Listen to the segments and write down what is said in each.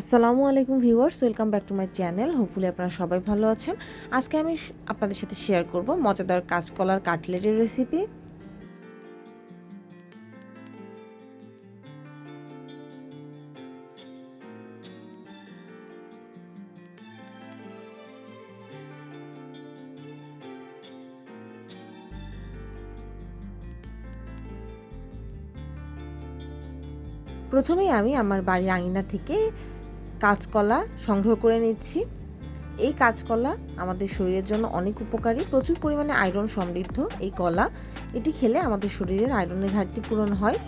আসসালামু আলাইকুম viewers, welcome back to my channel. Hopefully আপনারা সবাই ভালো আছেন। আজকে আমি আপনাদের সাথে শেয়ার করব মজাদার কাঁচকলার কাটলেটের রেসিপি প্রথমেই আমি আমার বাড়ির আঙিনা থেকে কাঁচকলা সংগ্রহ করে নিচ্ছি। এই কাঁচকলা আমাদের শরীরের জন্য অনেক উপকারী। প্রচুর পরিমাণে আয়রন সমৃদ্ধ এই কলা। এটি খেলে আমাদের শরীরের আয়রনের ঘাটতি পূরণ হয়।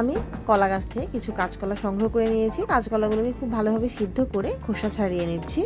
আমি কলা গাছ থেকে কিছু কাঁচকলা সংগ্রহ করে নিয়েছি। কাঁচকলাগুলোকে খুব ভালোভাবে সিদ্ধ করে খোসা ছাড়িয়ে নিচ্ছি।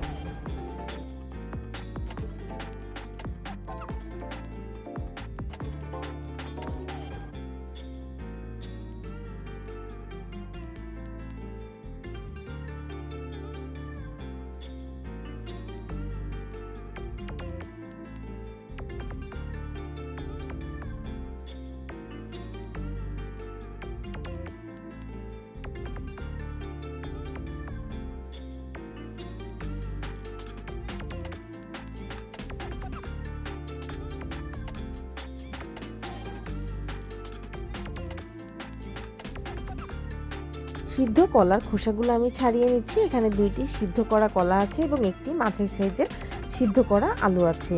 সিদ্ধ কলার খোসাগুলো আমি ছাড়িয়ে নিচ্ছি। এখানে দুইটি সিদ্ধ করা কলা আছে এবং একটি মাছের সাইজের সিদ্ধ করা আলু আছে।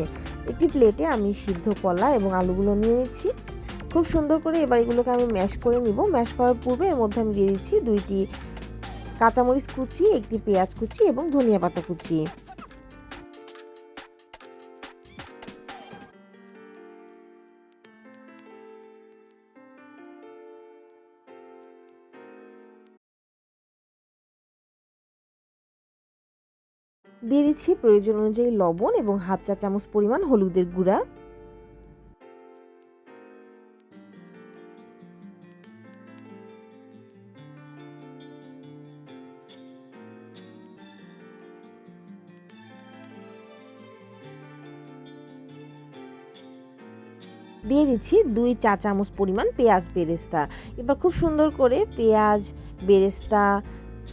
একটি প্লেটে আমি সিদ্ধ কলা এবং আলুগুলো নিয়ে নিচ্ছি। খুব সুন্দর করে এবার এগুলোকে আমি ম্যাশ করে নিব। ম্যাশ করার পূর্বে এর মধ্যে আমি দিয়ে দিচ্ছি দুইটি কাঁচামরিচ কুচি, একটি পেঁয়াজ কুচি এবং ধনিয়া পাতা কুচি। দিয়ে দিচ্ছি প্রয়োজন অনুযায়ী লবণ এবং হাফ চা চামচ পরিমাণ হলুদের গুঁড়া। দিয়ে দিচ্ছি দুই চা চামচ পরিমাণ পেঁয়াজ বেরেস্তা। এবার খুব সুন্দর করে পেঁয়াজ, বেরেস্তা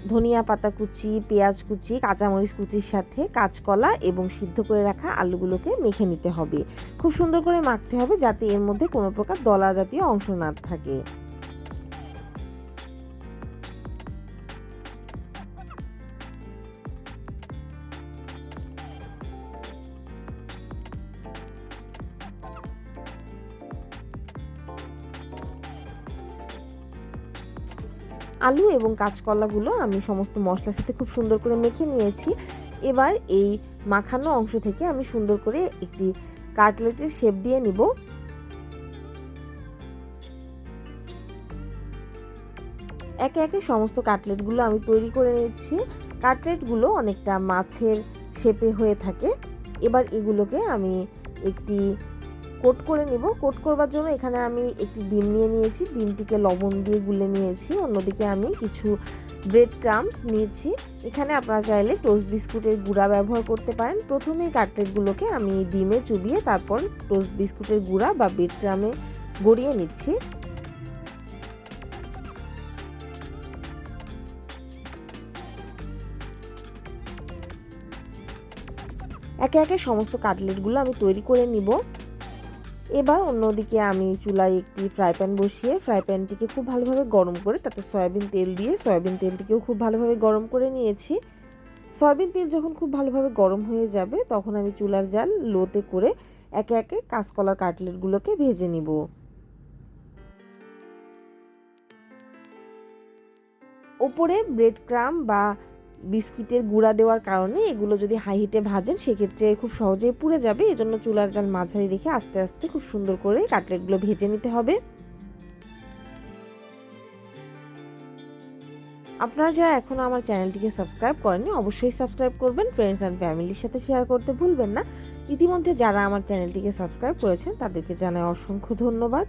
ধনিয়া পাতা কুচি, পেঁয়াজ কুচি, কাঁচামরিচ কুচির সাথে কাঁচকলা এবং সিদ্ধ করে রাখা আলুগুলোকে মেখে নিতে হবে। খুব সুন্দর করে মাখতে হবে যাতে এর মধ্যে কোনো প্রকার দলা জাতীয় অংশ না থাকে। আলু এবং কাঁচকলাগুলো আমি সমস্ত মশলার সাথে খুব সুন্দর করে মেখে নিয়েছি। এবার এই মাখানো অংশ থেকে আমি সুন্দর করে একটি কাটলেটের শেপ দিয়ে নিব। একে একে সমস্ত কাটলেটগুলো আমি তৈরি করে নিচ্ছি। কাটলেটগুলো অনেকটা মাছের শেপে হয়ে থাকে। এবার এগুলোকে আমি একটি কোট করে নিব। কোট করবার জন্য এখানে আমি একটি ডিম নিয়ে নিয়েছি। ডিমটিকে লবণ দিয়ে গুলে নিয়েছি। অন্যদিকে আমি কিছু ব্রেড ক্রামস নিয়েছি। এখানে আপনারা চাইলে টোস্ট বিস্কুটের গুঁড়া ব্যবহার করতে পারেন। প্রথমে কাটলেটগুলোকে আমি ডিমে চুবিয়ে তারপর টোস্ট বিস্কুটের গুঁড়া বা ব্রেড ক্রামে গড়িয়ে নিচ্ছি। একে একে সমস্ত কাটলেটগুলো আমি তৈরি করে নিব। এবার অন্যদিকে আমি চুলায় একটি ফ্রাই প্যান বসিয়ে ফ্রাই প্যানটিকে খুব ভালোভাবে গরম করে, তাতে সয়াবিন তেল দিয়ে সয়াবিন তেলটিকেও খুব ভালোভাবে গরম করে নিয়েছি। সয়াবিন তেল যখন খুব ভালোভাবে গরম হয়ে যাবে, তখন আমি চুলার জাল লোতে করে একে একে কাঁচকলার কাটলেটগুলোকে ভেজে নিব। ওপরে ব্রেড ক্রাম বা বিস্কিটের গুঁড়া দেওয়ার কারণে এগুলো যদি হাই হিটে ভাজেন, সেক্ষেত্রে খুব সহজেই পুড়ে যাবে। এজন্য চুলার জাল মাঝারি রেখে আস্তে আস্তে খুব সুন্দর করে কাটলেটগুলো ভেজে নিতে হবে। আপনারা যারা এখনও আমার চ্যানেলটিকে সাবস্ক্রাইব করেননি, অবশ্যই সাবস্ক্রাইব করবেন। ফ্রেন্ডস অ্যান্ড ফ্যামিলির সাথে শেয়ার করতে ভুলবেন না। ইতিমধ্যে যারা আমার চ্যানেলটিকে সাবস্ক্রাইব করেছেন, তাদেরকে জানাই অসংখ্য ধন্যবাদ।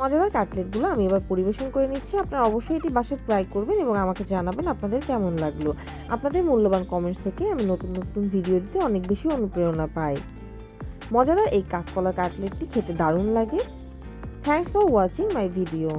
মজাদার কাটলেটগুলো আমি এবার পরিবেশন করে নিচ্ছি। আপনারা অবশ্যই এটি বাসায় ট্রাই করবেন এবং আমাকে জানাবেন আপনাদের কেমন লাগল। আপনাদের মূল্যবান কমেন্টস থেকে আমি নতুন নতুন ভিডিও দিতে অনেক বেশি অনুপ্রেরণা পাই। মজাদার এই কাঁচকলার কাটলেটটি খেতে দারুণ লাগে। Thanks for watching my video